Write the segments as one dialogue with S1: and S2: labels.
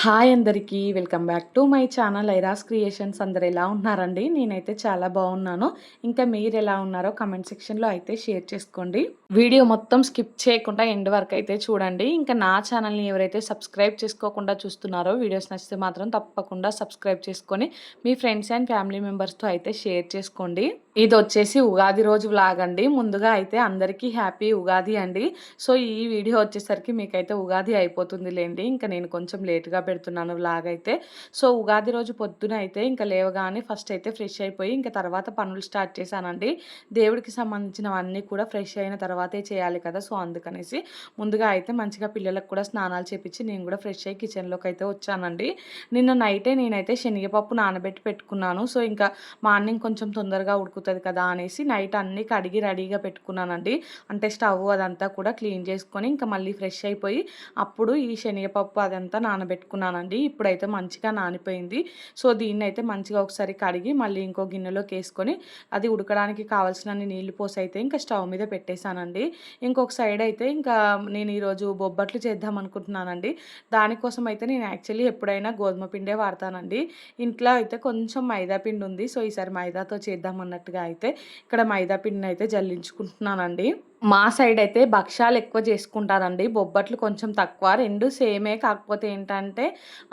S1: Hi అందరికీ welcome back to my channel Iras creations. అందరు ఎలా ఉన్నారండి? నేనైతే చాలా బాగున్నాను. ఇంకా మీరు ఎలా ఉన్నారో కమెంట్ సెక్షన్లో అయితే షేర్ చేసుకోండి. వీడియో మొత్తం స్కిప్ చేయకుండా ఎండ్ వరకు అయితే చూడండి. ఇంకా నా ఛానల్ని ఎవరైతే సబ్స్క్రైబ్ చేసుకోకుండా చూస్తున్నారో వీడియోస్ నచ్చితే మాత్రం తప్పకుండా సబ్స్క్రైబ్ చేసుకొని మీ ఫ్రెండ్స్ అండ్ ఫ్యామిలీ మెంబర్స్తో అయితే షేర్ చేసుకోండి. ఇది వచ్చేసి ఉగాది రోజు వ్లాగ్ అండి. ముందుగా అయితే అందరికీ హ్యాపీ ఉగాది అండి. సో ఈ వీడియో వచ్చేసరికి మీకైతే ఉగాది అయిపోతుంది లేండి ఇంకా నేను కొంచెం లేట్గా పెడుతున్నాను వ్లాగ్ అయితే సో ఉగాది రోజు పొద్దున అయితే ఇంకా లేవగానే ఫస్ట్ అయితే ఫ్రెష్ అయిపోయి ఇంకా తర్వాత పనులు స్టార్ట్ చేశానండి. దేవుడికి సంబంధించినవన్నీ కూడా ఫ్రెష్ అయిన తర్వాతే చేయాలి కదా! సో అందుకనేసి ముందుగా అయితే మంచిగా పిల్లలకు కూడా స్నానాలు చేపించి నేను కూడా ఫ్రెష్ అయ్యి కిచెన్లోకి అయితే వచ్చానండి. నిన్న నైటే నేనైతే శనగపప్పు నానబెట్టి పెట్టుకున్నాను. సో ఇంకా మార్నింగ్ కొంచెం తొందరగా ఉడుకుతుంది కదా! అనేసి నైట్ అన్నీ కడిగి రెడీగా పెట్టుకున్నానండి. అంటే స్టవ్ అదంతా కూడా క్లీన్ చేసుకొని ఇంకా మళ్ళీ ఫ్రెష్ అయిపోయి అప్పుడు ఈ శనగపప్పు అదంతా నానబెట్టుకున్నాను. తీసుకున్నానండి ఇప్పుడైతే మంచిగా నానిపోయింది. సో దీన్ని అయితే మంచిగా ఒకసారి కడిగి మళ్ళీ ఇంకో గిన్నెలోకి వేసుకొని అది ఉడకడానికి కావాల్సిన నీళ్ళు పోసి అయితే ఇంకా స్టవ్ మీద పెట్టేశానండి. ఇంకొక సైడ్ అయితే ఇంకా నేను ఈరోజు బొబ్బట్లు చేద్దాం అనుకుంటున్నానండి దానికోసం అయితే నేను యాక్చువల్లీ ఎప్పుడైనా గోధుమ పిండే వాడతానండి. ఇంట్లో అయితే కొంచెం మైదా పిండి ఉంది. సో ఈసారి మైదాతో చేద్దాం అన్నట్టుగా అయితే ఇక్కడ మైదా పిండిని అయితే జల్లించుకుంటున్నానండి. మా సైడ్ అయితే భక్ష్యాలు ఎక్కువ చేసుకుంటారండి. బొబ్బట్లు కొంచెం తక్కువ. రెండు సేమే కాకపోతే ఏంటంటే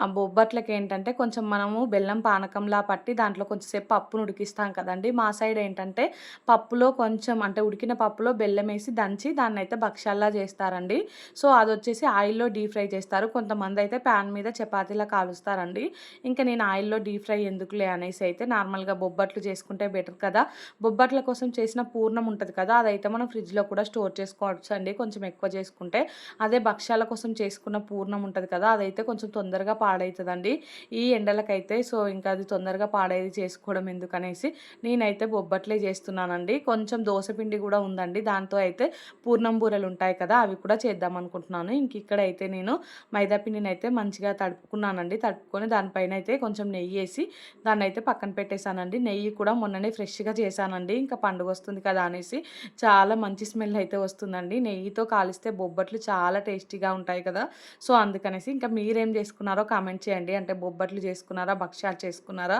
S1: ఆ బొబ్బట్లకి ఏంటంటే కొంచెం మనము బెల్లం పానకంలా పట్టి దాంట్లో కొంచెం సేపు పప్పును ఉడికిస్తాం కదండి. మా సైడ్ ఏంటంటే పప్పులో కొంచెం అంటే ఉడికిన పప్పులో బెల్లం వేసి దంచి దాన్ని అయితే భక్ష్యాల్లా చేస్తారండి. సో అది వచ్చేసి ఆయిల్లో డీప్ ఫ్రై చేస్తారు. కొంతమంది అయితే ప్యాన్ మీద చపాతీలా కాలుస్తారండి. ఇంకా నేను ఆయిల్లో డీప్ ఫ్రై ఎందుకులే అనేసి అయితే నార్మల్గా బొబ్బట్లు చేసుకుంటే బెటర్ కదా. బొబ్బట్ల కోసం చేసిన పూర్ణం ఉంటుంది కదా అదైతే మనం ఫ్రిడ్జ్లో కూడా స్టోర్ చేసుకోవచ్చు అండి. కొంచెం ఎక్కువ చేసుకుంటే అదే భక్ష్యాల కోసం చేసుకున్న పూర్ణం ఉంటుంది కదా అదైతే కొంచెం తొందరగా పాడవుతుందండి ఈ ఎండలకైతే సో ఇంకా అది తొందరగా పాడేది చేసుకోవడం ఎందుకనేసి నేనైతే బొబ్బట్లే చేస్తున్నానండి. కొంచెం పిండి కూడా ఉందండి. దాంతో అయితే పూర్ణం బూరెలు ఉంటాయి కదా అవి కూడా చేద్దాం అనుకుంటున్నాను. ఇంక ఇక్కడైతే నేను మైదాపిండిని అయితే మంచిగా తడుపుకున్నానండి. తడుపుకొని దానిపైన అయితే కొంచెం నెయ్యి వేసి దాన్ని అయితే పక్కన పెట్టేశానండి. నెయ్యి కూడా మొన్ననే ఫ్రెష్గా చేశానండి. ఇంకా పండుగ వస్తుంది కదా అనేసి చాలా మంచి స్మెల్ స్మెల్ అయితే వస్తుందండి. నెయ్యితో కాలిస్తే బొబ్బట్లు చాలా టేస్టీగా ఉంటాయి కదా. సో అందుకనేసి ఇంకా మీరేం చేసుకున్నారో కామెంట్ చేయండి. అంటే బొబ్బట్లు చేసుకున్నారా? భక్ష్యాలు చేసుకున్నారా?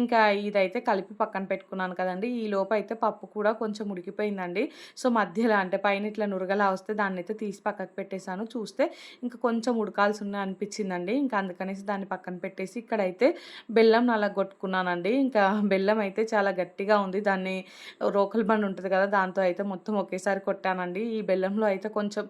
S1: ఇంకా ఇదైతే కలిపి పక్కన పెట్టుకున్నాను కదండి. ఈ లోపు అయితే పప్పు కూడా కొంచెం ఉడికిపోయిందండి. సో మధ్యలో అంటే పైన ఇట్లా నురగలా వస్తే దాన్ని అయితే తీసి పక్కకు పెట్టేశాను. చూస్తే ఇంకా కొంచెం ఉడకాల్సి ఉన్న అనిపించిందండి. ఇంకా అందుకనేసి దాన్ని పక్కన పెట్టేసి ఇక్కడైతే బెల్లం కొట్టుకున్నానండి ఇంకా బెల్లం అయితే చాలా గట్టిగా ఉంది. దాన్ని రోకల్ బండ్ ఉంటుంది కదా దాంతో అయితే మొత్తం ఒకేసారి కొట్టానండి. ఈ బెల్లంలో అయితే కొంచెం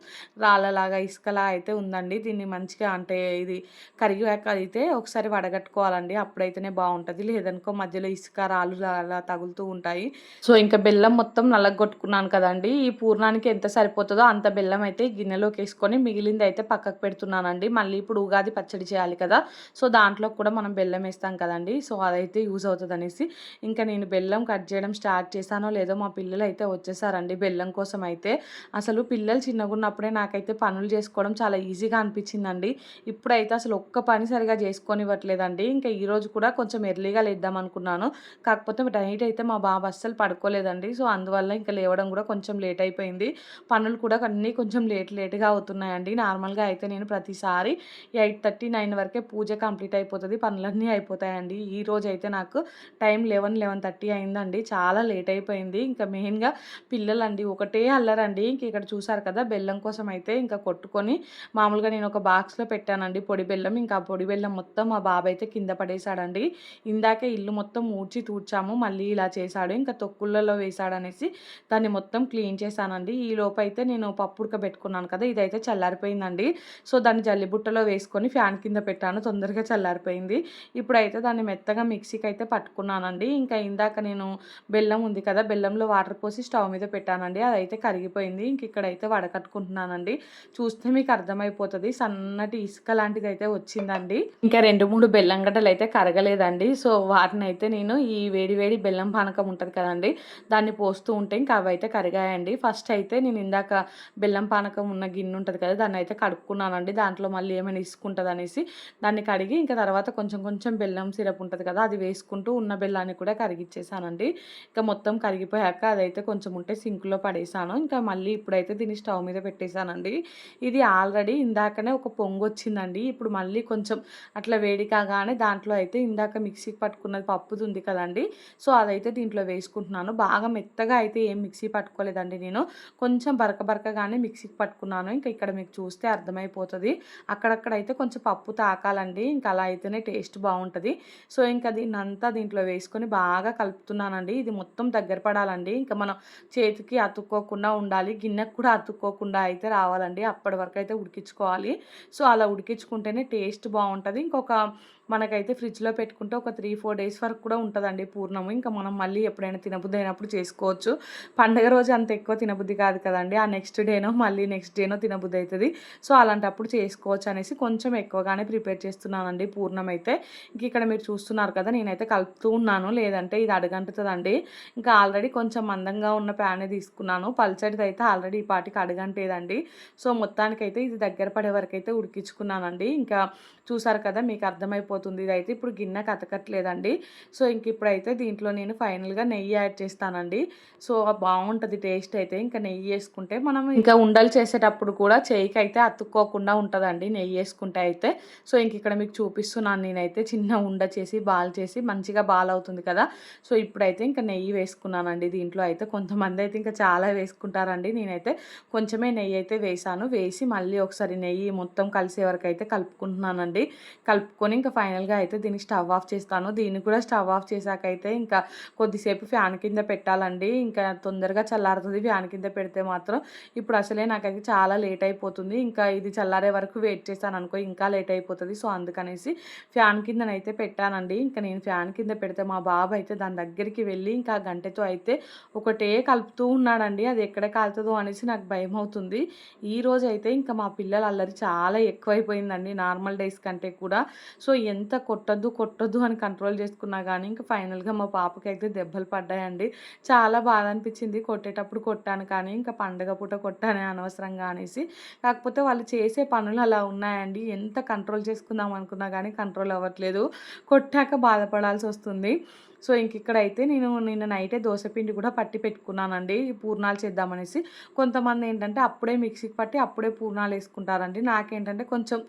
S1: రాళ్ళలాగా ఇసుకలా అయితే ఉందండి. దీన్ని మంచిగా అంటే ఇది కరిగివాక అయితే ఒకసారి వడగట్టుకోవాలండి. అప్పుడైతేనే బాగుంటుంది. లేదనుకో మధ్యలో ఇసుక రాళ్ళు అలా తగులుతూ ఉంటాయి. సో ఇంకా బెల్లం మొత్తం నల్లగొట్టుకున్నాను కదండి. ఈ పూర్ణానికి ఎంత సరిపోతుందో అంత బెల్లం అయితే గిన్నెలోకి వేసుకొని మిగిలింది అయితే పక్కకు పెడుతున్నానండి. మళ్ళీ ఇప్పుడు ఉగాది పచ్చడి చేయాలి కదా. సో దాంట్లో కూడా మనం బెల్లం వేస్తాం కదండి. సో అదైతే యూజ్ అవుతుంది అనేసి ఇంకా నేను బెల్లం కట్ చేయడం స్టార్ట్ చేశానో లేదో మా పిల్లలు అయితే వచ్చేసారండి బెల్లం కోసం అయితే అసలు పిల్లలు చిన్నగా ఉన్నప్పుడే నాకైతే పనులు చేసుకోవడం చాలా ఈజీగా అనిపించిందండి. ఇప్పుడైతే అసలు ఒక్క పని సరిగా చేసుకొనివ్వట్లేదండి. ఇంకా ఈరోజు కూడా కొంచెం ఎర్లీగా లేద్దాం అనుకున్నాను. కాకపోతే నైట్ అయితే మా బాబు అస్సలు పడుకోలేదండి. సో అందువల్ల ఇంకా లేవడం కూడా కొంచెం లేట్ అయిపోయింది. పనులు కూడా అన్నీ కొంచెం లేట్ లేట్గా అవుతున్నాయండి. నార్మల్గా అయితే నేను ప్రతిసారి ఎయిట్ థర్టీ నైన్ వరకే పూజ కంప్లీట్ అయిపోతుంది. పనులన్నీ అయిపోతాయండి. ఈ రోజు అయితే నాకు టైం లెవెన్ లెవెన్ థర్టీ అయిందండి. చాలా లేట్ అయిపోయింది. ఇంకా మెయిన్గా పిల్లలండి ఒకటే అల్లరండి. ఇంక ఇక్కడ చూసారు కదా బెల్లం కోసం అయితే ఇంకా కొట్టుకొని మామూలుగా నేను ఒక బాక్స్లో పెట్టానండి పొడి బెల్లం. ఇంకా పొడి బెల్లం మొత్తం మా బాబు అయితే కింద పడేశాడండి ఇందాకే ఇల్లు మొత్తం ఊడ్చి తూడ్చాము మళ్ళీ ఇలా చేశాడు. ఇంకా తొక్కులలో వేశాడనేసి దాన్ని మొత్తం క్లీన్ చేశానండి. ఈ లోపు అయితే నేను పప్పు ఉడకబెట్టుకున్నాను కదా ఇదైతే చల్లారిపోయిందండి. సో దాన్ని జల్లిబుట్టలో వేసుకొని ఫ్యాన్ కింద పెట్టాను తొందరగా చల్లారిపోయింది. ఇప్పుడైతే దాన్ని మెత్తగా మిక్సీకి అయితే పట్టుకున్నానండి. ఇంకా ఇందాక నేను బెల్లం ఉంది కదా బెల్లంలో వాటర్ పోసి స్టవ్ మీద పెట్టానండి. అదైతే కరిగిపోయింది. ఇంక ఇక్కడైతే వడకట్టుకుంటున్నానండి చూస్తే మీకు అర్థమైపోతుంది. సన్నటి ఇసుక లాంటిది అయితే వచ్చిందండి. ఇంకా రెండు మూడు బెల్లం గడ్డలు అయితే కరగలేదండి. సో వాటిని అయితే నేను ఈ వేడి వేడి బెల్లం పానకం ఉంటుంది కదండి దాన్ని పోస్తూ ఉంటే ఇంకా అవి అయితే కరిగాయండి. ఫస్ట్ అయితే నేను ఇందాక బెల్లం పానకం ఉన్న గిన్నె ఉంటుంది కదా దాన్ని అయితే కడుక్కున్నానండి. దాంట్లో మళ్ళీ ఏమైనా ఇసుకుంటుంది అనేసి దాన్ని కడిగి ఇంకా తర్వాత కొంచెం కొంచెం బెల్లం సిరప్ ఉంటుంది కదా అది వేసుకుంటూ ఉన్న బెల్లాన్ని కూడా కరిగిచ్చేసానండి. ఇంకా మొత్తం కరిగిపోయాక అదైతే కొంచెం ఉంటే సింక్లో పడేసాను. పెట్టుకున్నాను ఇంకా మళ్ళీ ఇప్పుడైతే దీన్ని స్టవ్ మీద పెట్టేశానండి. ఇది ఆల్రెడీ ఇందాకనే ఒక పొంగు వచ్చిందండి ఇప్పుడు మళ్ళీ కొంచెం అట్లా వేడి కాగానే దాంట్లో అయితే ఇందాక మిక్సీకి పట్టుకున్నది పప్పుది ఉంది కదండి. సో అదైతే దీంట్లో వేసుకుంటున్నాను. బాగా మెత్తగా అయితే ఏం మిక్సీ పట్టుకోలేదండి నేను. కొంచెం బరక బరకగానే మిక్సీకి పట్టుకున్నాను. ఇంకా ఇక్కడ మీకు చూస్తే అర్థమైపోతుంది. అక్కడక్కడ అయితే కొంచెం పప్పు తాకాలండి. ఇంకా అలా అయితేనే టేస్ట్ బాగుంటుంది. సో ఇంకా దీన్ని అంతా దీంట్లో వేసుకొని బాగా కలుపుతున్నానండి. ఇది మొత్తం దగ్గర పడాలండి. ఇంకా మనం చేతికి అతుక్కోకుండా ఉండాలి. గిన్నెకు కూడా అతుక్కోకుండా అయితే రావాలండి. అప్పటి వరకు అయితే ఉడికించుకోవాలి. సో అలా ఉడికించుకుంటేనే టేస్ట్ బాగుంటుంది. ఇంకొక మనకైతే ఫ్రిడ్జ్లో పెట్టుకుంటే ఒక త్రీ ఫోర్ డేస్ వరకు కూడా ఉంటుందండి పూర్ణము. ఇంకా మనం మళ్ళీ ఎప్పుడైనా తినబుద్ధి అయినప్పుడు చేసుకోవచ్చు. పండగ రోజు అంత ఎక్కువ తినబుద్ధి కాదు కదండి. ఆ నెక్స్ట్ డేనో మళ్ళీ నెక్స్ట్ డేనో తినబుద్ధి అవుతుంది సో అలాంటప్పుడు చేసుకోవచ్చు అనేసి కొంచెం ఎక్కువగానే ప్రిపేర్ చేస్తున్నానండి పూర్ణం అయితే ఇంక ఇక్కడ మీరు చూస్తున్నారు కదా నేనైతే కలుపుతూ ఉన్నాను. లేదంటే ఇది అడగంటుతుందండి. ఇంకా ఆల్రెడీ కొంచెం మందంగా ఉన్న ప్యానే తీసుకున్నాను. పల్చడిది అయితే ఆల్రెడీ ఈ పాటికి అడగంటేదండి. సో మొత్తానికైతే ఇది దగ్గర పడే వరకు అయితే ఉడికించుకున్నానండి. ఇంకా చూసారు కదా మీకు అర్థమైపోతుంది ఇదైతే ఇప్పుడు గిన్నె కతకట్లేదండి. సో ఇంక ఇప్పుడైతే దీంట్లో నేను ఫైనల్గా నెయ్యి యాడ్ చేస్తానండి. సో బాగుంటుంది టేస్ట్ అయితే. ఇంకా నెయ్యి వేసుకుంటే మనం ఇంకా ఉండలు చేసేటప్పుడు కూడా చేయికి అయితే అతుక్కోకుండా ఉంటుందండి నెయ్యి వేసుకుంటే అయితే. సో ఇంక ఇక్కడ మీకు చూపిస్తున్నాను. నేనైతే చిన్న ఉండ చేసి బాల్ చేసి మంచిగా బాల్ అవుతుంది కదా. సో ఇప్పుడైతే ఇంకా నెయ్యి వేసుకున్నానండి దీంట్లో అయితే. కొంతమంది అయితే ఇంకా చాలా వేసుకుంటారండి. నేనైతే కొంచెమే నెయ్యి అయితే వేసాను. వేసి మళ్ళీ ఒకసారి నెయ్యి మొత్తం కలిసే వరకు అయితే కలుపుకుంటున్నానండి. కలుపుకొని ఇంకా ఫైనల్గా అయితే దీన్ని స్టవ్ ఆఫ్ చేస్తాను. దీన్ని కూడా స్టవ్ ఆఫ్ చేశాక అయితే ఇంకా కొద్దిసేపు ఫ్యాన్ కింద పెట్టాలండి. ఇంకా తొందరగా చల్లారుతుంది ఫ్యాన్ కింద పెడితే మాత్రం. ఇప్పుడు అసలే నాకైతే చాలా లేట్ అయిపోతుంది. ఇంకా ఇది చల్లారే వరకు వెయిట్ చేస్తాను అనుకో ఇంకా లేట్ అయిపోతుంది. సో అందుకనేసి ఫ్యాన్ కిందనైతే పెట్టానండి. ఇంకా నేను ఫ్యాన్ కింద పెడితే మా బాబు అయితే దాని దగ్గరికి వెళ్ళి ఇంకా గంటతో అయితే ఒకటే కలుపుతూ ఉన్నాడండి. అది ఎక్కడ కాలుతుందో అనేసి నాకు భయం అవుతుంది. ఈ రోజు అయితే ఇంకా మా పిల్లల అల్లరి చాలా ఎక్కువైపోయిందండి నార్మల్ డేస్ కంటే కూడా. సో ఎంత కొట్టద్దు కొట్టద్దు అని కంట్రోల్ చేసుకున్నా కానీ ఇంకా ఫైనల్గా మా పాపకి అయితే దెబ్బలు పడ్డాయండి. చాలా బాధ అనిపించింది కొట్టేటప్పుడు కొట్టాను కానీ ఇంకా పండగ పూట కొట్టానే అనవసరంగా అనేసి. కాకపోతే వాళ్ళు చేసే పనులు అలా ఉన్నాయండి. ఎంత కంట్రోల్ చేసుకుందాం అనుకున్నా కానీ కంట్రోల్ అవ్వట్లేదు. కొట్టాక బాధపడాల్సి వస్తుంది సో ఇంక ఇక్కడైతే నేను నిన్న నైటే దోశపిండి కూడా పట్టి పెట్టుకున్నానండి. పూర్ణాలు చేద్దామనేసి. కొంతమంది ఏంటంటే అప్పుడే మిక్సీకి పట్టి అప్పుడే పూర్ణాలు వేసుకుంటారండి. నాకేంటంటే కొంచెం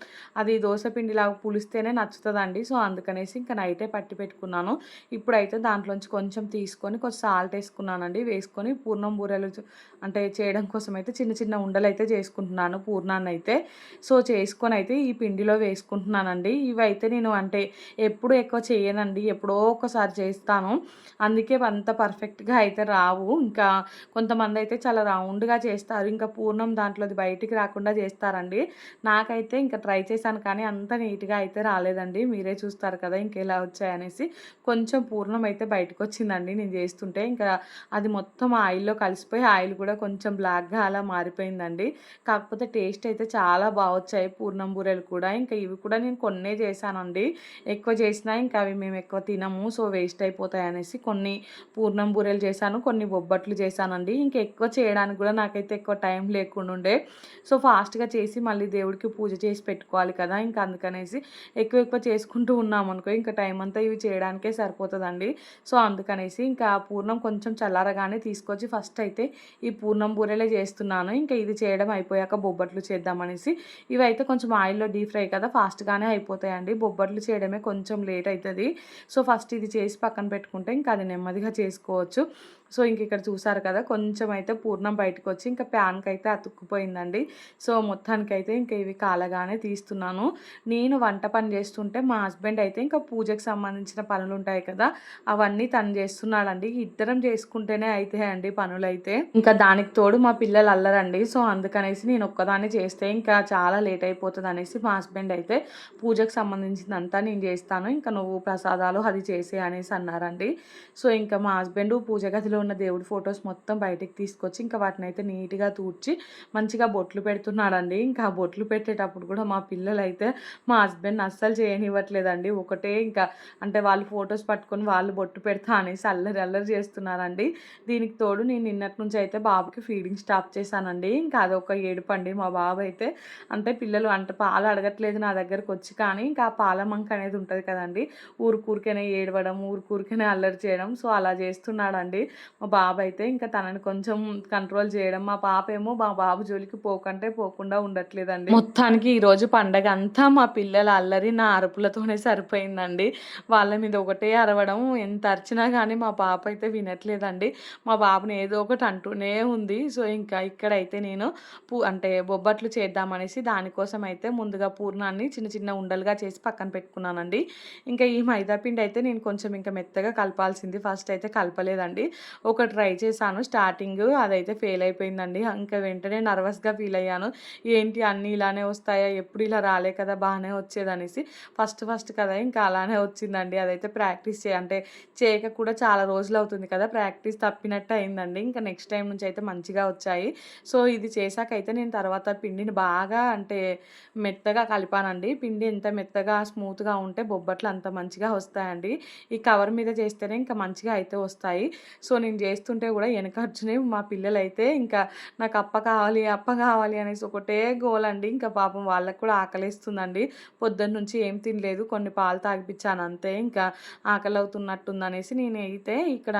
S1: అది దోశపిండిలాగా పులిస్తేనే నచ్చుతుందండి. సో అందుకనేసి ఇంకా నైటే పట్టి పెట్టుకున్నాను. ఇప్పుడైతే దాంట్లోంచి కొంచెం తీసుకొని కొంచెం సాల్ట్ వేసుకున్నానండి. వేసుకొని పూర్ణం బూరెలు అంటే చేయడం కోసం అయితే చిన్న చిన్న ఉండలు అయితే చేసుకుంటున్నాను పూర్ణాన్ని అయితే సో చేసుకొని అయితే ఈ పిండిలో వేసుకుంటున్నానండి. ఇవైతే నేను అంటే ఎప్పుడు ఎక్కువ చేయనండి. ఎప్పుడో ఒకసారి చేసి చేస్తాను. అందుకే అంత పర్ఫెక్ట్గా అయితే రావు. ఇంకా కొంతమంది అయితే చాలా రౌండ్గా చేస్తారు. ఇంకా పూర్ణం దాంట్లోది బయటికి రాకుండా చేస్తారండి. నాకైతే ఇంకా ట్రై చేశాను కానీ అంత నీట్గా అయితే రాలేదండి. మీరే చూస్తారు కదా ఇంకెలా వచ్చాయనేసి. కొంచెం పూర్ణం అయితే బయటకు వచ్చిందండి నేను చేస్తుంటే. ఇంకా అది మొత్తం ఆయిల్లో కలిసిపోయి ఆయిల్ కూడా కొంచెం బ్లాక్గా అలా మారిపోయిందండి. కాకపోతే టేస్ట్ అయితే చాలా బాగా వచ్చాయి పూర్ణం బూరెలు కూడా. ఇంకా ఇవి కూడా నేను కొన్నే చేశానండి. ఎక్కువ చేసినా ఇంకా అవి మేము ఎక్కువ తినము. సో వేస్ట్ అయిపోయి అనేసి కొన్ని పూర్ణం బూరెలు చేశాను కొన్ని బొబ్బట్లు చేశానండి. ఇంకా ఎక్కువ చేయడానికి కూడా నాకైతే ఎక్కువ టైం లేకుండా ఉండే సో ఫాస్ట్గా చేసి మళ్ళీ దేవుడికి పూజ చేసి పెట్టుకోవాలి కదా ఇంకా అందుకనేసి ఎక్కువ ఎక్కువ చేసుకుంటూ ఉన్నాం అనుకో ఇంకా టైం అంతా ఇవి చేయడానికే సరిపోతుందండి. సో అందుకనేసి ఇంకా పూర్ణం కొంచెం చల్లారగానే తీసుకొచ్చి ఫస్ట్ అయితే ఈ పూర్ణం బూరెలే చేస్తున్నాను. ఇంకా ఇది చేయడం అయిపోయాక బొబ్బట్లు చేద్దామనేసి ఇవి అయితే కొంచెం ఆయిల్లో డీప్ ఫ్రై కదా ఫాస్ట్గానే అయిపోతాయండి. బొబ్బట్లు చేయడమే కొంచెం లేట్ అవుతుంది సో ఫస్ట్ ఇది చేసి పక్కన పెట్టుకుంటే ఇంకా అది నెమ్మదిగా చేసుకోవచ్చు. సో ఇంక ఇక్కడ చూసారు కదా కొంచెం అయితే పూర్ణం బయటకు వచ్చి ఇంకా ప్యాన్కి అయితే అతుక్కుపోయిందండి. సో మొత్తానికి అయితే ఇంకా ఇవి కాలగానే తీస్తున్నాను. నేను వంట పని చేస్తుంటే మా హస్బెండ్ అయితే ఇంకా పూజకు సంబంధించిన పనులు ఉంటాయి కదా అవన్నీ తను చేస్తున్నాడండి. ఇద్దరం చేసుకుంటేనే అవుతాయండి పనులు అయితే ఇంకా దానికి తోడు మా పిల్లలు అల్లరండి. సో అందుకనేసి నేను ఒక్కదాన్ని చేస్తే ఇంకా చాలా లేట్ అయిపోతుంది అనేసి మా హస్బెండ్ అయితే పూజకు సంబంధించినంతా నేను చేస్తాను. ఇంకా నువ్వు ప్రసాదాలు అది చేసే అనేసి అన్నారండి. సో ఇంకా మా హస్బెండ్ పూజ గదిలో ఉన్న దేవుడి ఫొటోస్ మొత్తం బయటకు తీసుకొచ్చి ఇంకా వాటిని అయితే నీట్గా తూడ్చి మంచిగా బొట్లు పెడుతున్నాడండి. ఇంకా ఆ బొట్లు పెట్టేటప్పుడు కూడా మా పిల్లలు అయితే మా హస్బెండ్ అస్సలు చేయనివ్వట్లేదండి. ఒకటే ఇంకా అంటే వాళ్ళు ఫొటోస్ పట్టుకొని వాళ్ళు బొట్టు పెడతా అనేసి అల్లరి అల్లరి చేస్తున్నారండి. దీనికి తోడు నేను నిన్నటి నుంచి అయితే బాబుకి ఫీడింగ్ స్టాప్ చేశానండి. ఇంకా అదొక ఏడుపండి. మా బాబు అయితే అంటే పిల్లలు అంటే పాలు అడగట్లేదు నా దగ్గరకు వచ్చి కానీ ఇంకా ఆ పాల మంక అనేది ఉంటుంది కదండి. ఊరుకూరికనే ఏడవడం ఊరుకూరికనే అల్లరి చేయడం. సో అలా చేస్తున్నాడండి. మా బాబు అయితే ఇంకా తనని కొంచెం కంట్రోల్ చేయడం. మా పాప ఏమో మా బాబు జోలికి పోకంటే పోకుండా ఉండట్లేదండి. మొత్తానికి ఈరోజు పండగ అంతా మా పిల్లల అల్లరి నా అరుపులతోనే సరిపోయిందండి. వాళ్ళ మీద ఒకటే అరవడం. ఎంత అరిచినా కానీ మా పాప అయితే వినట్లేదండి. మా బాబుని ఏదో ఒకటి అంటూనే ఉంది. సో ఇంకా ఇక్కడైతే నేను పూ అంటే బొబ్బట్లు చేద్దామనేసి దానికోసం అయితే ముందుగా పూర్ణాన్ని చిన్న చిన్న ఉండలుగా చేసి పక్కన పెట్టుకున్నానండి. ఇంకా ఈ మైదా పిండి అయితే నేను కొంచెం ఇంకా మెత్తగా కలపాల్సింది. ఫస్ట్ అయితే కలపలేదండి. ఒక ట్రై చేశాను. స్టార్టింగ్ అదైతే ఫెయిల్ అయిపోయిందండి. ఇంకా వెంటనే నర్వస్గా ఫీల్ అయ్యాను. ఏంటి అన్నీ ఇలానే వస్తాయా? ఎప్పుడు ఇలా రాలే కదా? బాగానే వచ్చేదనేసి. ఫస్ట్ ఫస్ట్ కదా? ఇంకా అలానే వచ్చిందండి. అదైతే ప్రాక్టీస్ చే అంటే చేయక కూడా చాలా రోజులు అవుతుంది కదా? ప్రాక్టీస్ తప్పినట్టు అయిందండి. ఇంకా నెక్స్ట్ టైం నుంచి అయితే మంచిగా వచ్చాయి. సో ఇది చేశాక అయితే నేను తర్వాత పిండిని బాగా అంటే మెత్తగా కలిపానండి. పిండి ఎంత మెత్తగా స్మూత్గా ఉంటే బొబ్బట్లు అంత మంచిగా వస్తాయండి. ఈ కవర్ మీద చేస్తేనే ఇంకా మంచిగా అయితే వస్తాయి. సో నేను చేస్తుంటే కూడా వెనకర్చునే మా పిల్లలైతే ఇంకా నాకు అప్ప కావాలి అప్ప కావాలి అనేసి ఒకటే గోల్ అండి. ఇంకా పాపం వాళ్ళకు కూడా ఆకలిస్తుందండి. పొద్దున్న నుంచి ఏం తినలేదు కొన్ని పాలు తాగిపించాను అంతే. ఇంకా ఆకలి అవుతున్నట్టుంది అనేసి నేను అయితే ఇక్కడ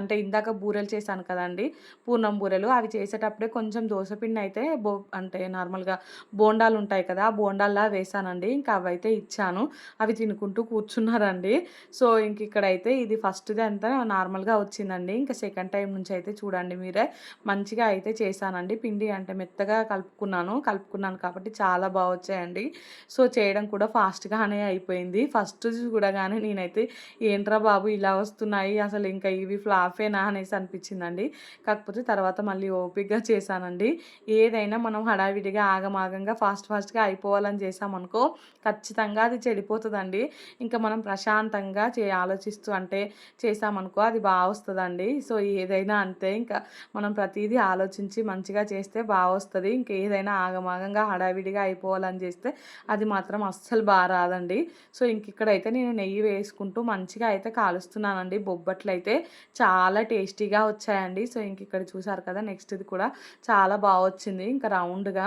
S1: అంటే ఇందాక బూరెలు చేశాను కదండి పూర్ణం బూరెలు. అవి చేసేటప్పుడే కొంచెం దోశపిండి అయితే బో అంటే నార్మల్గా బోండాలు ఉంటాయి కదా ఆ బోండాల్లా వేసానండి. ఇంకా అవి అయితే ఇచ్చాను. అవి తినుకుంటూ కూర్చున్నారండి. సో ఇంక ఇక్కడైతే ఇది ఫస్ట్ది అంతా నార్మల్గా వచ్చిందండి. ఇంకా సెకండ్ టైం నుంచి అయితే చూడండి మీరే. మంచిగా అయితే చేశానండి. పిండి అంటే మెత్తగా కలుపుకున్నాను. కలుపుకున్నాను కాబట్టి చాలా బాగా వచ్చాయండి. సో చేయడం కూడా ఫాస్ట్గానే అయిపోయింది. ఫస్ట్ చూడగానే నేనైతే ఏంట్రా బాబు ఇలా వస్తున్నాయి? అసలు ఇంకా ఇవి ఫ్లాఫేనా అనేసి అనిపించిందండి. కాకపోతే తర్వాత మళ్ళీ ఓపిక్గా చేశానండి. ఏదైనా మనం హడావిడిగా ఆగమాగంగా ఫాస్ట్ ఫాస్ట్గా అయిపోవాలని చేసామనుకో ఖచ్చితంగా అది చెడిపోతుందండి. ఇంకా మనం ప్రశాంతంగా చే ఆలోచిస్తూ అంటే చేసామనుకో అది బాగా వస్తుందండి. సో ఏదైనా అంతే. ఇంకా మనం ప్రతిదీ ఆలోచించి మంచిగా చేస్తే బాగా వస్తుంది ఇంకా ఏదైనా ఆగమాగంగా హడావిడిగా అయిపోవాలని చేస్తే అది మాత్రం అస్సలు బాగా రాదండి. సో ఇంక ఇక్కడైతే నేను నెయ్యి వేసుకుంటూ మంచిగా అయితే కాలుస్తున్నానండి. బొబ్బట్లు అయితే చాలా టేస్టీగా వచ్చాయండి. సో ఇంక ఇక్కడ చూసారు కదా నెక్స్ట్ది కూడా చాలా బాగా వచ్చింది ఇంకా రౌండ్గా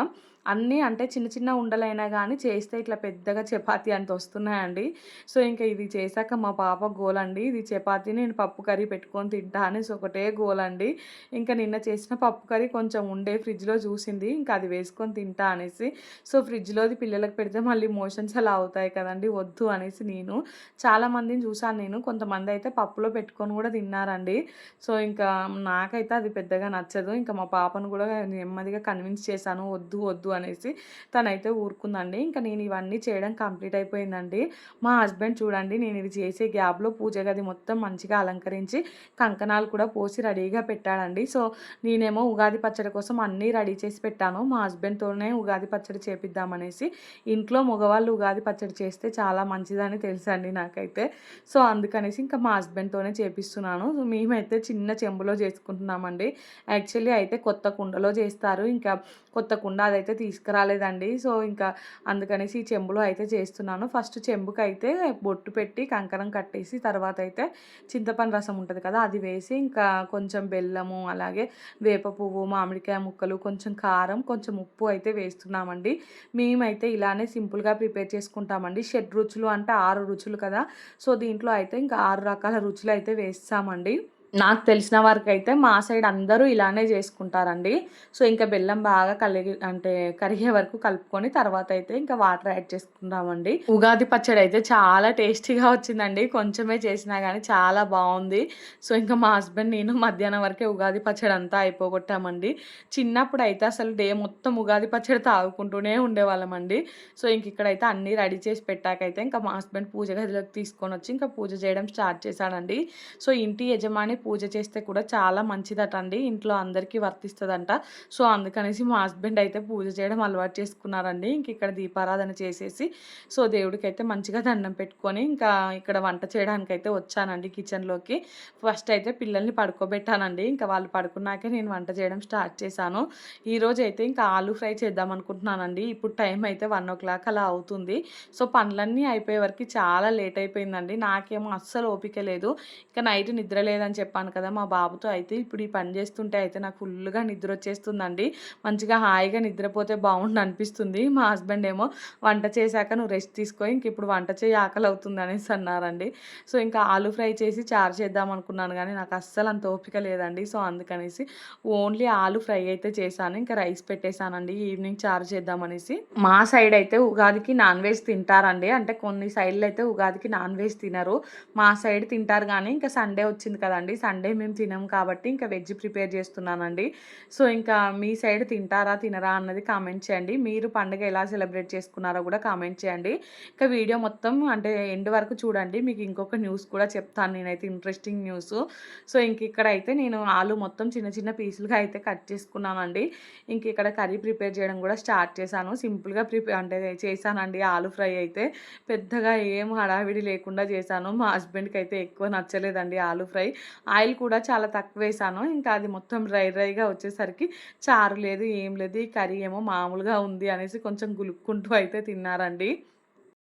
S1: అన్నీ అంటే చిన్న చిన్న ఉండలైనా కానీ చేస్తే ఇట్లా పెద్దగా చపాతీ అంత వస్తున్నాయండి. సో ఇంకా ఇది చేశాక మా పాప గోలండి. ఇది చపాతీ నేను పప్పు కర్రీ పెట్టుకొని తింటా అనేసి ఒకటే గోలండి. ఇంకా నిన్న చేసిన పప్పు కర్రీ కొంచెం ఉండే ఫ్రిడ్జ్లో చూసింది. ఇంకా అది వేసుకొని తింటా అనేసి. సో ఫ్రిడ్జ్లోది పిల్లలకు పెడితే మళ్ళీ మోషన్స్ అలా అవుతాయి కదండి. వద్దు అనేసి నేను చాలామందిని చూసాను నేను. కొంతమంది అయితే పప్పులో పెట్టుకొని కూడా తిన్నారండి. సో ఇంకా నాకైతే అది పెద్దగా నచ్చదు. ఇంకా మా పాపను కూడా నెమ్మదిగా కన్విన్స్ చేశాను. వద్దు వద్దు అనేసి తనైతే ఊరుకుందండి. ఇంకా నేను ఇవన్నీ చేయడం కంప్లీట్ అయిపోయిందండి. మా హస్బెండ్ చూడండి నేను ఇది చేసే గ్యాప్లో పూజ గది మొత్తం మంచిగా అలంకరించి కంకణాలు కూడా పోసి రెడీగా పెట్టాడండి. సో నేనేమో ఉగాది పచ్చడి కోసం అన్నీ రెడీ చేసి పెట్టాను. మా హస్బెండ్తోనే ఉగాది పచ్చడి చేపిద్దామనేసి ఇంట్లో మగవాళ్ళు ఉగాది పచ్చడి చేస్తే చాలా మంచిదని తెలుసండి నాకైతే. సో అందుకనేసి ఇంకా మా హస్బెండ్తోనే చేపిస్తున్నాను. మేమైతే చిన్న చెంబులో చేసుకుంటున్నామండి. యాక్చువల్లీ అయితే కొత్త కుండలో చేస్తారు. ఇంకా కొత్త కుండ అదైతే తీసుకురాలేదండి. సో ఇంకా అందుకనేసి ఈ చెంబులో అయితే చేస్తున్నాను. ఫస్ట్ చెంబుకి అయితే బొట్టు పెట్టి కంకరం కట్టేసి తర్వాత అయితే చింతపండు రసం ఉంటుంది కదా అది వేసి ఇంకా కొంచెం బెల్లము అలాగే వేప పువ్వు మామిడికాయ ముక్కలు కొంచెం కారం కొంచెం ఉప్పు అయితే వేస్తున్నామండి. మేమైతే ఇలానే సింపుల్గా ప్రిపేర్ చేసుకుంటామండి. షెడ్ రుచులు అంటే ఆరు రుచులు కదా సో దీంట్లో అయితే ఇంకా ఆరు రకాల రుచులు అయితే వేస్తామండి. నాకు తెలిసిన వరకు అయితే మా సైడ్ అందరూ ఇలానే చేసుకుంటారండి. సో ఇంకా బెల్లం బాగా కలిగి అంటే కరిగే వరకు కలుపుకొని తర్వాత అయితే ఇంకా వాటర్ యాడ్ చేసుకుంటామండి ఉగాది పచ్చడి అయితే చాలా టేస్టీగా వచ్చిందండి. కొంచెమే చేసినా కానీ చాలా బాగుంది. సో ఇంకా మా హస్బెండ్ నేను మధ్యాహ్నం వరకే ఉగాది పచ్చడి అంతా అయిపోగొట్టామండి. చిన్నప్పుడు అయితే అసలు డే మొత్తం ఉగాది పచ్చడి తాగుకుంటూనే ఉండేవాళ్ళమండి. సో ఇంక ఇక్కడైతే అన్నీ రెడీ చేసి పెట్టాకైతే ఇంకా మా హస్బెండ్ పూజ గదిలోకి తీసుకొని వచ్చి ఇంకా పూజ చేయడం స్టార్ట్ చేశాడండి. సో ఇంటి యజమాని పూజ చేస్తే కూడా చాలా మంచిదట అండి ఇంట్లో అందరికీ వర్తిస్తుందంట. సో అందుకనేసి మా హస్బెండ్ అయితే పూజ చేయడం అలవాటు చేసుకున్నారండి. ఇంక ఇక్కడ దీపారాధన చేసేసి సో దేవుడికి అయితే మంచిగా దండం పెట్టుకొని ఇంకా ఇక్కడ వంట చేయడానికి అయితే వచ్చానండి కిచెన్లోకి. ఫస్ట్ అయితే పిల్లల్ని పడుకోబెట్టానండి. ఇంకా వాళ్ళు పడుకున్నాకే నేను వంట చేయడం స్టార్ట్ చేశాను. ఈరోజు అయితే ఇంకా ఆలు ఫ్రై చేద్దాం అనుకుంటున్నానండి. ఇప్పుడు టైం అయితే వన్ ఓ క్లాక్ అలా అవుతుంది. సో పనులన్నీ అయిపోయే వరకు చాలా లేట్ అయిపోయిందండి. నాకేమో అస్సలు ఓపిక లేదు. ఇంకా నైట్ నిద్ర లేదని చెప్పి చెప్పాను కదా మా బాబుతో అయితే ఇప్పుడు ఈ పని చేస్తుంటే అయితే నాకు ఫుల్గా నిద్ర వచ్చేస్తుందండి మంచిగా హాయిగా నిద్రపోతే బాగుండు అనిపిస్తుంది. మా హస్బెండ్ ఏమో వంట చేశాక నువ్వు రెస్ట్ తీసుకో ఇంక ఇప్పుడు వంట చేయి ఆకలి అవుతుంది అనేసి అన్నారండి. సో ఇంకా ఆలు ఫ్రై చేసి చారు చేద్దాం అనుకున్నాను కానీ నాకు అస్సలు అంత ఓపిక లేదండి. సో అందుకనేసి ఓన్లీ ఆలు ఫ్రై అయితే చేశాను ఇంకా రైస్ పెట్టేశానండి. ఈవినింగ్ చారు చేద్దామనేసి మా సైడ్ అయితే ఉగాదికి నాన్ వెజ్ తింటారండి. అంటే కొన్ని సైడ్లు అయితే ఉగాదికి నాన్ వెజ్ తినరు. మా సైడ్ తింటారు కానీ ఇంకా సండే వచ్చింది కదండి. సండే మేము తినం కాబట్టి ఇంకా వెజ్ ప్రిపేర్ చేస్తున్నానండి. సో ఇంకా మీ సైడ్ తింటారా తినరా అన్నది కామెంట్ చేయండి. మీరు పండుగ ఎలా సెలబ్రేట్ చేసుకున్నారో కూడా కామెంట్ చేయండి. ఇంకా వీడియో మొత్తం అంటే ఎండ్ వరకు చూడండి. మీకు ఇంకొక న్యూస్ కూడా చెప్తాను. నేనైతే ఇంట్రెస్టింగ్ న్యూస్. సో ఇంక ఇక్కడ అయితే నేను ఆలు మొత్తం చిన్న చిన్న పీసులుగా అయితే కట్ చేసుకున్నానండి. ఇంక ఇక్కడ కర్రీ ప్రిపేర్ చేయడం కూడా స్టార్ట్ చేశాను. సింపుల్గా ప్రిపేర్ అంటే చేశానండి ఆలు ఫ్రై అయితే. పెద్దగా ఏం హడావిడి లేకుండా చేశాను. మా హస్బెండ్కి అయితే ఎక్కువ నచ్చలేదండి ఆలు ఫ్రై. ఆయిల్ కూడా చాలా తక్కువ వేసాను. ఇంకా అది మొత్తం డ్రై డ్రైగా వచ్చేసరికి చారు లేదు ఏం లేదు ఈ కర్రీ ఏమో మామూలుగా ఉంది అనేసి కొంచెం గులుక్కుంటూ అయితే తిన్నారండి.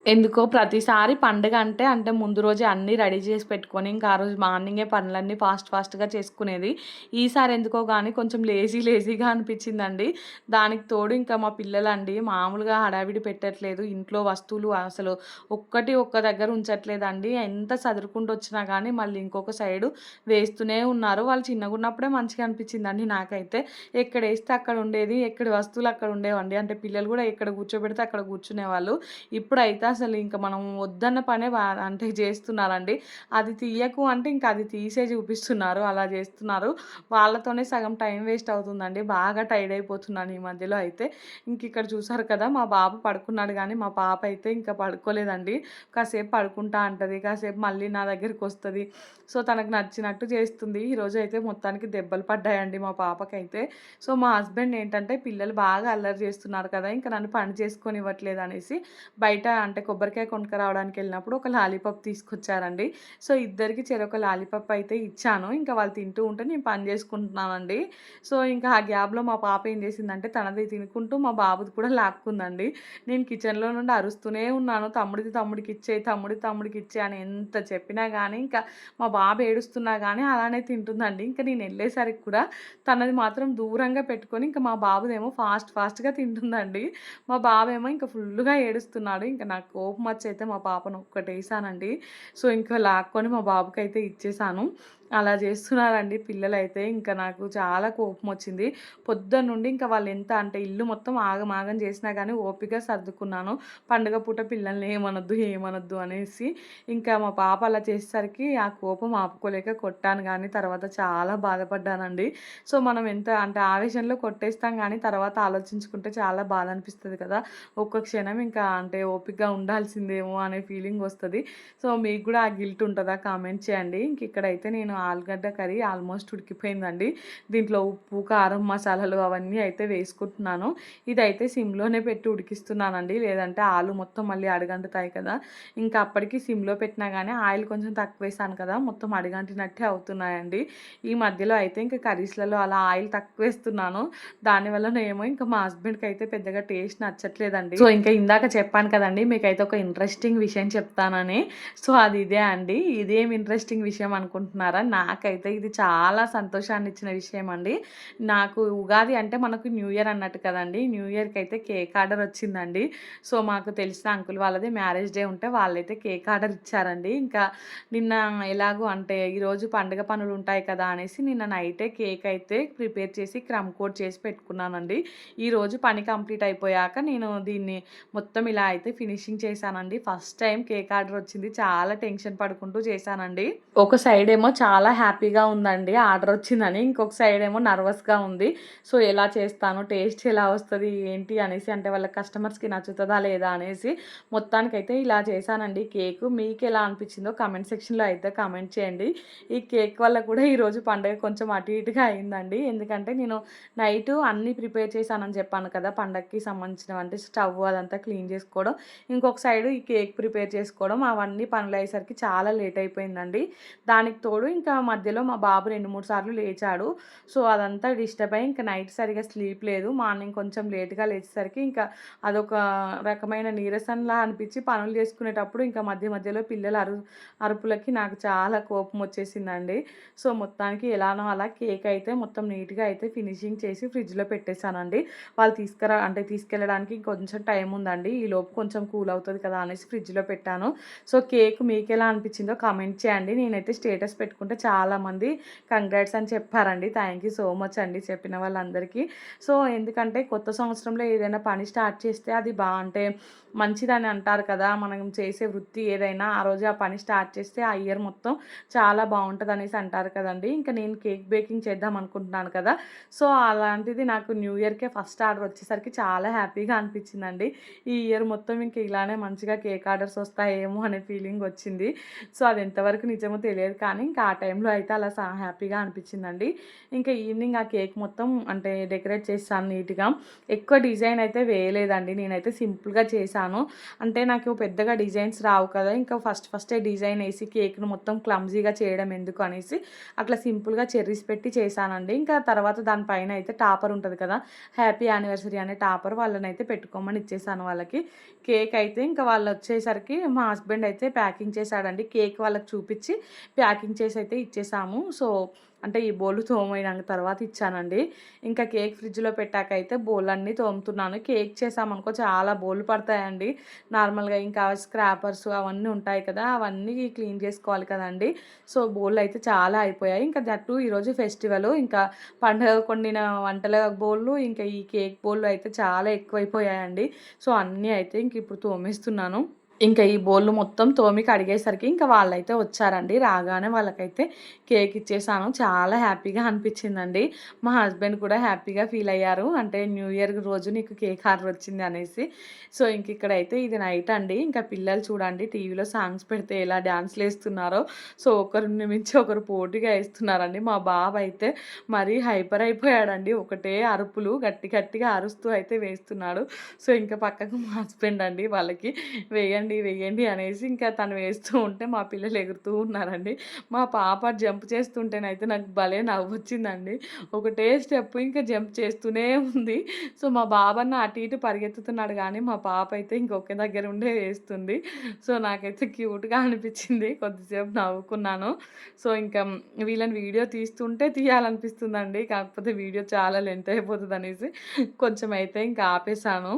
S1: ఎందుకో ప్రతిసారి పండుగ అంటే అంటే ముందు రోజే అన్నీ రెడీ చేసి పెట్టుకొని ఇంకా ఆ రోజు మార్నింగే పనులన్నీ ఫాస్ట్ ఫాస్ట్గా చేసుకునేది. ఈసారి ఎందుకో కానీ కొంచెం లేజీ లేజీగా అనిపించిందండి. దానికి తోడు ఇంకా మా పిల్లలండి మామూలుగా హడావిడి పెట్టట్లేదు. ఇంట్లో వస్తువులు అసలు ఒక్కటి ఒక్క దగ్గర ఉంచట్లేదండి. ఎంత చదువుకుంటూ వచ్చినా కానీ మళ్ళీ ఇంకొక సైడు వేస్తూనే ఉన్నారు. వాళ్ళు చిన్నగా ఉన్నప్పుడే మంచిగా అనిపించిందండి నాకైతే. ఎక్కడ వేస్తే అక్కడ ఉండేది ఎక్కడ వస్తువులు అక్కడ ఉండేవండి. అంటే పిల్లలు కూడా ఎక్కడ కూర్చోబెడితే అక్కడ కూర్చునేవాళ్ళు. ఇప్పుడైతే అసలు ఇంకా మనం వద్దన్న పనే అంటే చేస్తున్నారండి. అది తీయకు అంటే ఇంకా అది తీసే చూపిస్తున్నారు అలా చేస్తున్నారు. వాళ్ళతోనే సగం టైం వేస్ట్ అవుతుందండి. బాగా టైర్డ్ అయిపోతున్నాను ఈ మధ్యలో అయితే. ఇంక ఇక్కడ చూసారు కదా మా బాబు పడుకున్నాడు కానీ మా పాప అయితే ఇంకా పడుకోలేదండి. కాసేపు పడుకుంటా అంటది కాసేపు మళ్ళీ నా దగ్గరికి వస్తుంది. సో తనకు నచ్చినట్టు చేస్తుంది. ఈరోజు అయితే మొత్తానికి దెబ్బలు పడ్డాయండి మా పాపకైతే. సో మా హస్బెండ్ ఏంటంటే పిల్లలు బాగా అల్లరి చేస్తున్నారు కదా ఇంకా నన్ను పని చేసుకొని ఇవ్వట్లేదు అనేసి బయట అంటే కొబ్బరికాయ కొనుక్కరావడానికి వెళ్ళినప్పుడు ఒక లాలీపాప్ తీసుకొచ్చారండి. సో ఇద్దరికి చెరొక లాలీపాప్ అయితే ఇచ్చాను. ఇంకా వాళ్ళు తింటూ ఉంటే నేను పని చేసుకుంటున్నానండి. సో ఇంకా ఆ గ్యాప్లో మా పాప ఏం చేసిందంటే తనది తినుకుంటూ మా బాబుది కూడా లాక్కుందండి. నేను కిచెన్లో నుండి అరుస్తూనే ఉన్నాను. తమ్ముడిది తమ్ముడికి ఇచ్చే తమ్ముడి తమ్ముడికి ఇచ్చే అని ఎంత చెప్పినా కానీ ఇంకా మా బాబు ఏడుస్తున్నా కానీ అలానే తింటుందండి. ఇంకా నేను వెళ్ళేసరికి కూడా తనది మాత్రం దూరంగా పెట్టుకొని ఇంకా మా బాబుదేమో ఫాస్ట్ ఫాస్ట్గా తింటుందండి. మా బాబేమో ఇంకా ఫుల్గా ఏడుస్తున్నాడు. ఇంకా నాకు కోపం వచ్చి అయితే మా పాపను ఒక్కటేసానండి సో ఇంకా లాక్కొని మా బాబుకి అయితే ఇచ్చేసాను. అలా చేస్తున్నారండి పిల్లలైతే. ఇంకా నాకు చాలా కోపం వచ్చింది పొద్దున్న నుండి ఇంకా వాళ్ళు ఎంత అంటే ఇల్లు మొత్తం ఆగమాగం చేసినా కానీ ఓపిక సర్దుకున్నాను. పండుగ పూట పిల్లల్ని ఏమనొద్దు ఏమనొద్దు అనేసి ఇంకా మా పాప అలా చేసేసరికి ఆ కోపం ఆపుకోలేక కొట్టాను కానీ తర్వాత చాలా బాధపడ్డానండి. సో మనం ఎంత అంటే ఆవేశంలో కొట్టేస్తాం కానీ తర్వాత ఆలోచించుకుంటే చాలా బాధ అనిపిస్తుంది కదా. ఒక్క క్షణం ఇంకా అంటే ఓపికగా ఉండాల్సిందేమో అనే ఫీలింగ్ వస్తుంది సో మీకు కూడా ఆ గిల్ట్ ఉంటుందా? కామెంట్ చేయండి. ఇంక ఇక్కడైతే నేను ఆలుగడ్డ కర్రీ ఆల్మోస్ట్ ఉడికిపోయిందండి. దీంట్లో ఉప్పు కారం మసాలాలు అవన్నీ అయితే వేసుకుంటున్నాను. ఇదైతే సిమ్లోనే పెట్టి ఉడికిస్తున్నానండి. లేదంటే ఆలు మొత్తం మళ్ళీ అడగంటుతాయి కదా. ఇంకా అప్పటికి సిమ్లో పెట్టినా కానీ ఆయిల్ కొంచెం తక్కువ వేసాను కదా. మొత్తం అడగంటినట్టే అవుతున్నాయండి. ఈ మధ్యలో అయితే ఇంకా కర్రీస్లలో అలా ఆయిల్ తక్కువ వేస్తున్నాను దానివల్ల ఏమో ఇంకా మా హస్బెండ్కి అయితే పెద్దగా టేస్ట్ నచ్చట్లేదండి. సో ఇంకా ఇందాక చెప్పాను కదండి మీకైతే ఒక ఇంట్రెస్టింగ్ విషయం చెప్తానని. సో అది ఇదే అండి. ఇదేం ఇంట్రెస్టింగ్ విషయం అనుకుంటున్నారా? నాకైతే ఇది చాలా సంతోషాన్ని ఇచ్చిన విషయం అండి నాకు ఉగాది అంటే మనకు న్యూ ఇయర్ అన్నట్టు కదండి. న్యూ ఇయర్కి అయితే కేక్ ఆర్డర్ వచ్చిందండి. సో మాకు తెలిసిన అంకుల్ వాళ్ళది మ్యారేజ్ డే ఉంటే వాళ్ళైతే కేక్ ఆర్డర్ ఇచ్చారండి. ఇంకా నిన్న ఎలాగో అంటే ఈరోజు పండుగ పనులు ఉంటాయి కదా అనేసి నిన్న నైటే కేక్ అయితే ప్రిపేర్ చేసి క్రమ్ కోట్ చేసి పెట్టుకున్నానండి. ఈరోజు పని కంప్లీట్ అయిపోయాక నేను దీన్ని మొత్తం ఇలా అయితే ఫినిషింగ్ చేశానండి. ఫస్ట్ టైం కేక్ ఆర్డర్ వచ్చింది. చాలా టెన్షన్ పడుకుంటూ చేశానండి. ఒక సైడ్ ఏమో చాలా చాలా హ్యాపీగా ఉందండి. ఆర్డర్ వచ్చిందని. ఇంకొక సైడ్ ఏమో నర్వస్గా ఉంది. సో ఎలా చేస్తాను టేస్ట్ ఎలా వస్తుంది ఏంటి అనేసి అంటే వాళ్ళ కస్టమర్స్కి నచ్చుతుందా లేదా అనేసి మొత్తానికైతే ఇలా చేశానండి కేక్. మీకు ఎలా అనిపించిందో కమెంట్ సెక్షన్లో అయితే కామెంట్ చేయండి. ఈ కేక్ వల్ల కూడా ఈరోజు పండుగ కొంచెం అటు ఇటుగా అయిందండి. ఎందుకంటే నేను నైట్ అన్నీ ప్రిపేర్ చేశానని చెప్పాను కదా పండగకి సంబంధించిన అంటే స్టవ్ అదంతా క్లీన్ చేసుకోవడం ఇంకొక సైడ్ ఈ కేక్ ప్రిపేర్ చేసుకోవడం అవన్నీ పనులు అయ్యేసరికి చాలా లేట్ అయిపోయిందండి. దానికి తోడు ఇంకా ఇంకా మధ్యలో మా బాబు రెండు మూడు సార్లు లేచాడు. సో అదంతా డిస్టర్బ్ అయ్యి ఇంకా నైట్ సరిగా స్లీప్ లేదు. మార్నింగ్ కొంచెం లేట్గా లేచేసరికి ఇంకా అదొక రకమైన నీరసంలా అనిపించి పనులు చేసుకునేటప్పుడు ఇంకా మధ్య మధ్యలో పిల్లల అరు అరుపులకి నాకు చాలా కోపం వచ్చేసిందండి. సో మొత్తానికి ఎలానో అలా కేక్ అయితే మొత్తం నీట్గా అయితే ఫినిషింగ్ చేసి ఫ్రిడ్జ్లో పెట్టేశానండి. వాళ్ళు తీసుకురా అంటే తీసుకెళ్ళడానికి కొంచెం టైం ఉందండి. ఈ లోపు కొంచెం కూల్ అవుతుంది కదా అనేసి ఫ్రిడ్జ్లో పెట్టాను. సో కేక్ మీకు ఎలా అనిపించిందో కామెంట్ చేయండి. నేనైతే స్టేటస్ పెట్టుకుంటే చాలామంది కంగ్రాట్స్ అని చెప్పారండి. థ్యాంక్ యూ సో మచ్ అండి చెప్పిన వాళ్ళందరికీ. సో ఎందుకంటే కొత్త సంవత్సరంలో ఏదైనా పని స్టార్ట్ చేస్తే అది బాగుంటే మంచిదని అంటారు కదా మనం చేసే వృత్తి ఏదైనా ఆ రోజు ఆ పని స్టార్ట్ చేస్తే ఆ ఇయర్ మొత్తం చాలా బాగుంటుంది అనేసి అంటారు కదండి. ఇంకా నేను కేక్ బేకింగ్ చేద్దాం అనుకుంటున్నాను కదా. సో అలాంటిది నాకు న్యూ ఇయర్కే ఫస్ట్ ఆర్డర్ వచ్చేసరికి చాలా హ్యాపీగా అనిపించిందండి. ఈ ఇయర్ మొత్తం ఇంకా ఇలానే మంచిగా కేక్ ఆర్డర్స్ వస్తాయేమో అనే ఫీలింగ్ వచ్చింది. సో అది ఎంతవరకు నిజమో తెలియదు కానీ ఇంకా ఆ టైంలో అయితే అలా హ్యాపీగా అనిపించిందండి. ఇంకా ఈవినింగ్ ఆ కేక్ మొత్తం అంటే డెకరేట్ చేస్తాను నీట్గా. ఎక్కువ డిజైన్ అయితే వేయలేదండి. నేనైతే సింపుల్గా చేశాను. అంటే నాకు పెద్దగా డిజైన్స్ రావు కదా ఇంకా ఫస్ట్ ఫస్టే డిజైన్ వేసి కేక్ను మొత్తం క్లమ్జీగా చేయడం ఎందుకు అనేసి అట్లా సింపుల్గా చెర్రీస్ పెట్టి చేశానండి. ఇంకా తర్వాత దానిపైన అయితే టాపర్ ఉంటుంది కదా హ్యాపీ యానివర్సరీ అనే టాపర్ వాళ్ళని అయితే పెట్టుకోమని ఇచ్చేసాను వాళ్ళకి. కేక్ అయితే ఇంకా వాళ్ళు వచ్చేసరికి మా హస్బెండ్ అయితే ప్యాకింగ్ చేశాడండి. కేక్ వాళ్ళకి చూపించి ప్యాకింగ్ చేసి అయితే ఇచ్చేసాము. సో అంటే ఈ బోలు తోమైనాక తర్వాత ఇచ్చానండి. ఇంకా కేక్ ఫ్రిడ్జ్లో పెట్టాక అయితే బౌల్ అన్నీ తోముతున్నాను. కేక్ చేసామనుకో చాలా బోలు పడతాయండి. నార్మల్గా ఇంకా స్క్రాపర్స్ అవన్నీ ఉంటాయి కదా అవన్నీ క్లీన్ చేసుకోవాలి కదండి. సో బోళ్ళు అయితే చాలా అయిపోయాయి. ఇంకా దట్టు ఈరోజు ఫెస్టివల్. ఇంకా పండుగ కొండిన వంటల బోళ్ళు ఇంకా ఈ కేక్ బోళ్ళు అయితే చాలా ఎక్కువైపోయాయండి. సో అన్నీ అయితే ఇంక ఇప్పుడు తోమేస్తున్నాను. ఇంకా ఈ బోళ్ళు మొత్తం తోమి కడిగేసరికి ఇంకా వాళ్ళైతే వచ్చారండి. రాగానే వాళ్ళకైతే కేక్ ఇచ్చేసాను. చాలా హ్యాపీగా అనిపించిందండి. మా హస్బెండ్ కూడా హ్యాపీగా ఫీల్ అయ్యారు. అంటే న్యూ ఇయర్ రోజు నీకు కేక్ ఆర్డర్ వచ్చింది అనేసి. సో ఇంక ఇక్కడైతే ఇది నైట్ అండి. ఇంకా పిల్లలు చూడండి టీవీలో సాంగ్స్ పెడితే ఎలా డ్యాన్స్లు వేస్తున్నారో సో ఒకరిని మించి ఒకరు పోటీగా వేస్తున్నారండి. మా బాబు అయితే మరీ హైపర్ అయిపోయాడండి. ఒకటే అరుపులు గట్టి గట్టిగా అరుస్తూ అయితే వేస్తున్నాడు. సో ఇంకా పక్కకు మా హస్బెండ్ అండి. వాళ్ళకి వేయండి వేయండి వేయండి అనేసి ఇంకా తను వేస్తూ ఉంటే మా పిల్లలు ఎగురుతూ ఉన్నారండి. మా పాప జంప్ చేస్తుంటేనైతే నాకు భలే నవ్వు వచ్చిందండి ఒకటే స్టెప్ ఇంకా జంప్ చేస్తూనే ఉంది. సో మా బాబన్న అటు ఇటు పరిగెత్తుతున్నాడు కానీ మా పాప అయితే ఇంకొక దగ్గర ఉండే వేస్తుంది. సో నాకైతే క్యూట్గా అనిపించింది. కొద్దిసేపు నవ్వుకున్నాను. సో ఇంకా వీళ్ళని వీడియో తీస్తుంటే తీయాలనిపిస్తుందండి. కాకపోతే వీడియో చాలా లెంత్ అయిపోతుంది అనేసి కొంచెం అయితే ఇంకా ఆపేసాను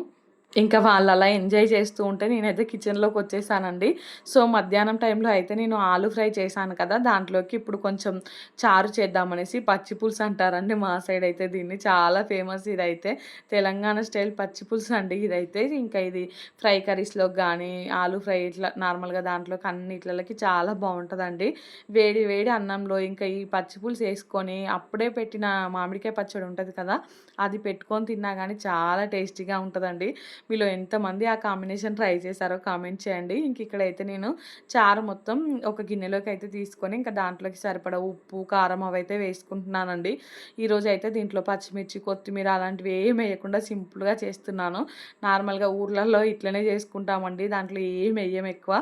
S1: ఇంకా వాళ్ళు అలా ఎంజాయ్ చేస్తూ ఉంటే నేనైతే కిచెన్లోకి వచ్చేసానండి. సో మధ్యాహ్నం టైంలో అయితే నేను ఆలు ఫ్రై చేశాను కదా దాంట్లోకి ఇప్పుడు కొంచెం చారు చేద్దామనేసి పచ్చి పులుసు అంటారండి మా సైడ్ అయితే దీన్ని. చాలా ఫేమస్ ఇదైతే. తెలంగాణ స్టైల్ పచ్చి పులుసు అండి ఇదైతే. ఇంకా ఇది ఫ్రై కర్రీస్లోకి కానీ ఆలు ఫ్రై ఇట్లా నార్మల్గా దాంట్లోకి అన్నిట్లకి చాలా బాగుంటుందండి. వేడి వేడి అన్నంలో ఇంకా ఈ పచ్చి పులుసు వేసుకొని అప్పుడే పెట్టిన మామిడికాయ పచ్చడి ఉంటుంది కదా అది పెట్టుకొని తిన్నా కానీ చాలా టేస్టీగా ఉంటుందండి. మీలో ఎంతమంది ఆ కాంబినేషన్ ట్రై చేశారో కామెంట్ చేయండి. ఇంక ఇక్కడైతే నేను చారు మొత్తం ఒక గిన్నెలోకి అయితే తీసుకొని ఇంకా దాంట్లోకి సరిపడా ఉప్పు కారం అవైతే వేసుకుంటున్నానండి. ఈరోజు అయితే దీంట్లో పచ్చిమిర్చి కొత్తిమీర అలాంటివి ఏం వేయకుండా సింపుల్గా చేస్తున్నాను. నార్మల్గా ఊర్లలో ఇట్లనే చేసుకుంటామండి. దాంట్లో ఏం వేయం ఎక్కువ.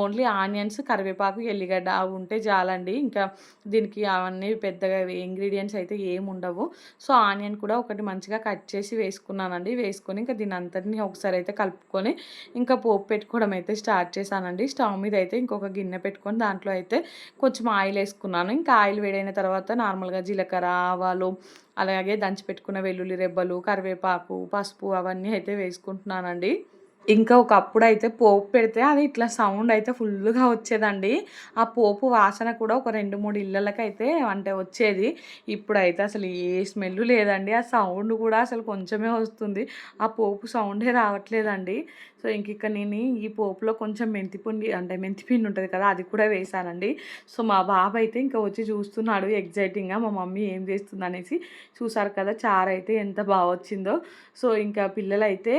S1: ఓన్లీ ఆనియన్స్ కరివేపాకు ఎల్లిగడ్డ అవి ఉంటే చాలండి. ఇంకా దీనికి అవన్నీ పెద్దగా ఇంగ్రీడియంట్స్ అయితే ఏమి ఉండవు. సో ఆనియన్ కూడా ఒకటి మంచిగా కట్ చేసి వేసుకున్నానండి. వేసుకొని ఇంకా దీని అంతటిని ఒకసారి అయితే కలుపుకొని ఇంకా పోపు పెట్టుకోవడం అయితే స్టార్ట్ చేశానండి. స్టవ్ మీద అయితే ఇంకొక గిన్నె పెట్టుకొని దాంట్లో అయితే కొంచెం ఆయిల్ వేసుకున్నాను. ఇంకా ఆయిల్ వేడైన తర్వాత నార్మల్గా జీలకర్ర ఆవాలు అలాగే దంచి పెట్టుకున్న వెల్లుల్లి రెబ్బలు కరివేపాకు పసుపు అవన్నీ అయితే వేసుకుంటున్నానండి. ఇంకా ఒకప్పుడు అయితే పోపు పెడితే అది ఇట్లా సౌండ్ అయితే ఫుల్గా వచ్చేదండి. ఆ పోపు వాసన కూడా ఒక రెండు మూడు ఇళ్ళకైతే అంటే వచ్చేది. ఇప్పుడైతే అసలు ఏ స్మెల్ లేదండి. ఆ సౌండ్ కూడా అసలు కొంచెమే వస్తుంది. ఆ పోపు సౌండే రావట్లేదండి. సో ఇంక ఇక్కడ నేను ఈ పోపులో కొంచెం మెంతిపిండి అంటే మెంతిపిండి ఉంటుంది కదా అది కూడా వేసానండి. సో మా బాబు అయితే ఇంకా వచ్చి చూస్తున్నాడు ఎగ్జైటింగ్గా మా మమ్మీ ఏం చేస్తుంది అనేసి చూసారు కదా చారు అయితే ఎంత బాగా వచ్చిందో సో ఇంకా పిల్లలైతే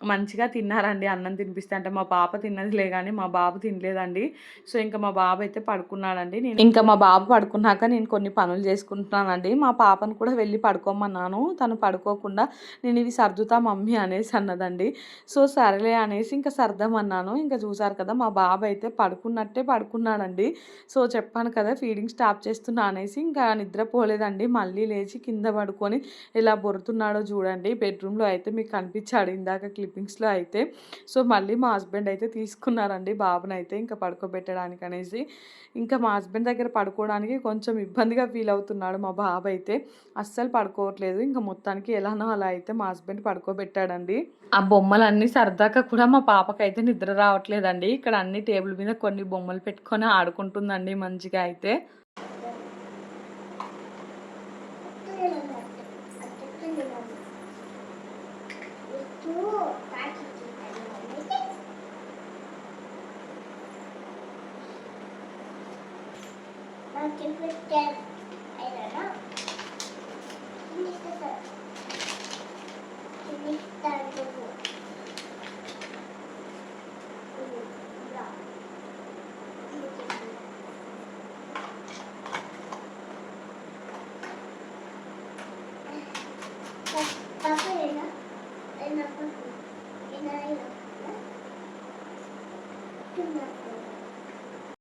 S1: మంచిగా తిన్నారండి అన్నం తినిపిస్తే. అంటే మా పాప తిన్నదిలే కానీ మా బాబు తినలేదండి. సో ఇంకా మా బాబు అయితే పడుకున్నాడండి. నేను ఇంకా మా బాబు పడుకున్నాక నేను కొన్ని పనులు చేసుకుంటున్నానండి. మా పాపను కూడా వెళ్ళి పడుకోమన్నాను. తను పడుకోకుండా నేను ఇవి సర్దుతా మమ్మీ అనేసి అన్నదండి. సో సరేలే అనేసి ఇంకా సర్దమన్నాను. ఇంకా చూసారు కదా మా బాబు అయితే పడుకున్నట్టే పడుకున్నాడండి. సో చెప్పాను కదా ఫీడింగ్ స్టాప్ చేస్తున్నా అనేసి ఇంకా నిద్రపోలేదండి. మళ్ళీ లేచి కింద పడుకొని ఎలా బొరుతున్నాడో చూడండి. బెడ్రూమ్లో అయితే మీకు కనిపించాడు ఇందాక క్లిప్పింగ్స్లో అయితే. సో మళ్ళీ మా హస్బెండ్ అయితే తీసుకున్నారండి బాబుని అయితే ఇంకా పడుకోబెట్టడానికి అనేసి. ఇంకా మా హస్బెండ్ దగ్గర పడుకోవడానికి కొంచెం ఇబ్బందిగా ఫీల్ అవుతున్నాడు మా బాబు అయితే అస్సలు పడుకోవట్లేదు. ఇంకా మొత్తానికి ఎలానో అలా అయితే మా హస్బెండ్ పడుకోబెట్టాడండి. ఆ బొమ్మలన్నీ సరదాగా కూడా మా పాపకైతే నిద్ర రావట్లేదండి. ఇక్కడ అన్ని టేబుల్ మీద కొన్ని బొమ్మలు పెట్టుకొని ఆడుకుంటుందండి మంచిగా అయితే.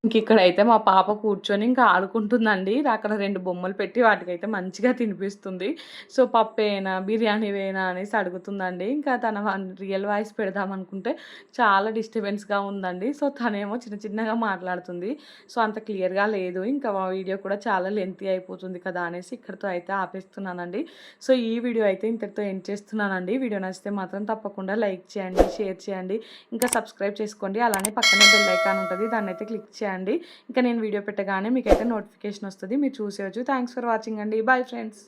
S1: ఇంక ఇక్కడైతే మా పాప కూర్చొని ఇంకా ఆడుకుంటుందండి. అక్కడ రెండు బొమ్మలు పెట్టి వాటికైతే మంచిగా తినిపిస్తుంది. సో పప్పేనా బిర్యానీ వేనా అనేసి అడుగుతుందండి. ఇంకా తన రియల్ వాయిస్ పెడదాం అనుకుంటే చాలా డిస్టర్బెన్స్గా ఉందండి. సో తనేమో చిన్న చిన్నగా మాట్లాడుతుంది. సో అంత క్లియర్గా లేదు. ఇంకా మా వీడియో కూడా చాలా లెంతీ అయిపోతుంది కదా అనేసి ఇక్కడితో అయితే ఆపేస్తున్నానండి. సో ఈ వీడియో అయితే ఇంతటితో ఎండ్ చేస్తున్నానండి. వీడియో నచ్చితే మాత్రం తప్పకుండా లైక్ చేయండి షేర్ చేయండి. ఇంకా సబ్స్క్రైబ్ చేసుకోండి. అలానే పక్కనే బెల్ ఐకాన్ ఉంటుంది. దాన్ని అయితే క్లిక్ చేయండి. ఇంకా నేను వీడియో పెట్టగానే మీకైతే నోటిఫికేషన్ వస్తుంది. మీరు చూసేవచ్చు థ్యాంక్స్ ఫర్ వాచింగ్ అండి. Bye friends